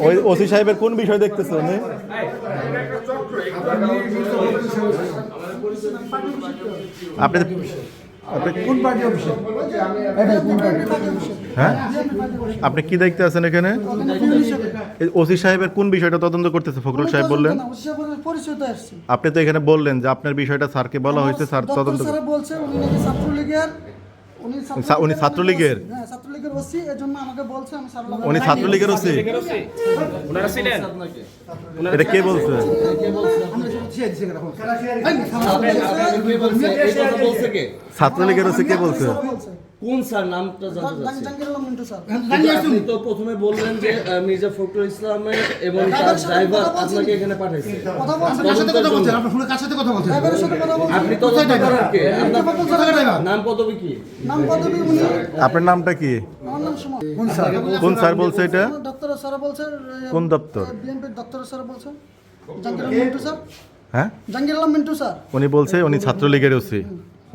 ওই ওসি সাহেবের কোন বিষয় দেখতেছে উনি? আপনি হ্যাঁ? আপনি কি দেখতে আছেন এখানে? ওসি সাহেবের কোন বিষয়টা তদন্ত করতেছে? ফখরুল সাহেব বললেন। আপনি তো এখানে বললেন যে আপনার বিষয়টা স্যারকে বলা হয়েছে স্যার তদন্ত বলছে উনি ছাত্রলীগের উনি ছাত্রলীগের? হ্যাঁ ওসি এজন্য আমাকে বলছে আমি উনি ছাত্রলীগের ওসি। ওনারা ছিলেন? এটা কে বলছে? বলছে ছাত্রলীগের ওসি কে বলছে? বলছে? কোন স্যার নামটা জানতে চাচ্ছি মিন্টু আপনি তো প্রথমে বললেন যে মির্জা ফখরুল ইসলামের এবং তার ড্রাইভার আপনাকে এখানে পাঠাইছে। কথা বলছে তদন্তের জন্য। আপনার ফোনে কার সাথে কথা বলছেন? ড্রাইভারের সাথে কথা বলছে আপনি ড্রাইভার? নাম পদবি কি? নাম পদবী উনি আপনার নামটা কি? কোন স্যার? কোন বলছে এটা? ডক্টর স্যার বলছে কোন দপ্তর? বিএনপির ডক্টর স্যার বলছে জাহাঙ্গীর আলম মিন্টু স্যার। হ্যাঁ? জাহাঙ্গীর আলম মিন্টু স্যার। উনি বলছে উনি ছাত্রলীগের ওসি।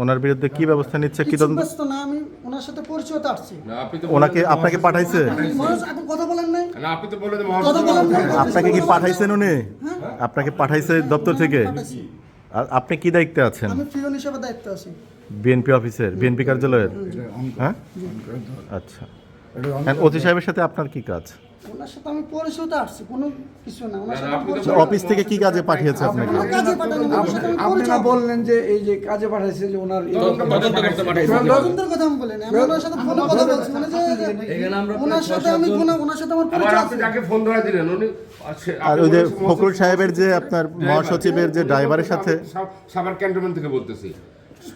ওনার বিরুদ্ধে কি ব্যবস্থা নিচ্ছে কি তদন্ত ব্যস্ত না আমি ওনার সাথে পরিচয় আসছি। না, আপনি তো ওনাকে আপনাকে পাঠাইছে। এখন কথা বলেন নাই। না, আপনি তো বললেন কথা বলেন আপনাকে কি পাঠাইছেন উনি? আপনাকে পাঠাইছে দপ্তর থেকে? আর আপনি কি দায়িত্বে আছেন? আমি হিসেবে দায়িত্বে আছি। বিএনপি অফিসের বিএনপি কার্যালয়ের? হ্যাঁ? আচ্ছা। ওসি সাহেবের সাথে আপনার কি কাজ? ওনার সাথে আমি পরিচয়তে আসছি কোনো কিছু না। ওনার সাথে অফিস থেকে কি কাজে পাঠিয়েছে আপনাকে? কাজে পাঠানো সাথে আপনি না বললেন যে এই যে কাজে পাঠাইছে যে ওনার তদন্তের কথা আমি বলিনি আমি ওনার সাথে ফোনে কথা বলছি মানে যে ওনার সাথে আমি ফোনে ওনার সাথে আমার পরিচয় আপনি যাকে ফোন ধরা দিলেন উনি আর ওই যে ফখরুল সাহেবের যে আপনার মহাসচিবের যে ড্রাইভারের সাথে সাব- সাভার ক্যান্টনমেন্ট থেকে বলতেছি।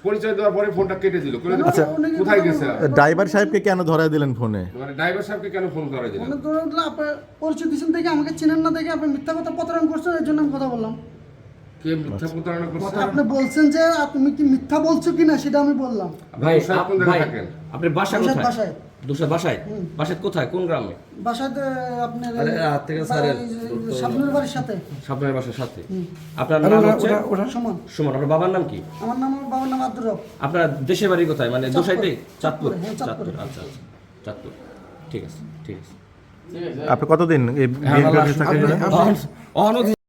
পরিচয় দেওয়ার পরে ফোনটা কেটে দিল। আচ্ছা। কোথায় গেছে? ড্রাইভার সাহেবকে কেন ধরায় দিলেন ফোনে? মানে ড্রাইভার সাহেবকে কেন ফোন ধরায় দিলেন? মানে আপনার পরিচয় দিয়েছেন দেখে আমাকে চেনেন না দেখে আপনি মিথ্যা কথা প্রতারণ করছেন এর জন্য আমি কথা বললাম। কে মিথ্যা প্রতারণা করছে? আপনি বলছেন যে তুমি কি মিথ্যা বলছো কিনা সেটা আমি বললাম। ভাই বাসায় আপ- কোন জায়গায় ভাই থাকেন? আপনার বাসা বাসায়- কোথায়? বাসায়। দুশো বাসায়? বাসায় কোথায়? কোন গ্রামে? বাসাতে আপনার হাত থেকে স্যারের স্বপ্নের বাড়ির সাথে। সাবনের বাসার সাথে। আপনার নাম হচ্ছে? ওটা সমান। সুমন আপনার বাবার নাম কি? আমার নাম বাবার নাম আব্দুর রব। আপনার দেশের বাড়ি কোথায়? মানে দোসাইতে চাঁদপুর হ্যাঁ, চাঁদপুর। আচ্ছা আচ্ছা। চাঁদপুর। ঠিক আছে ঠিক আছে। আপনি কতদিন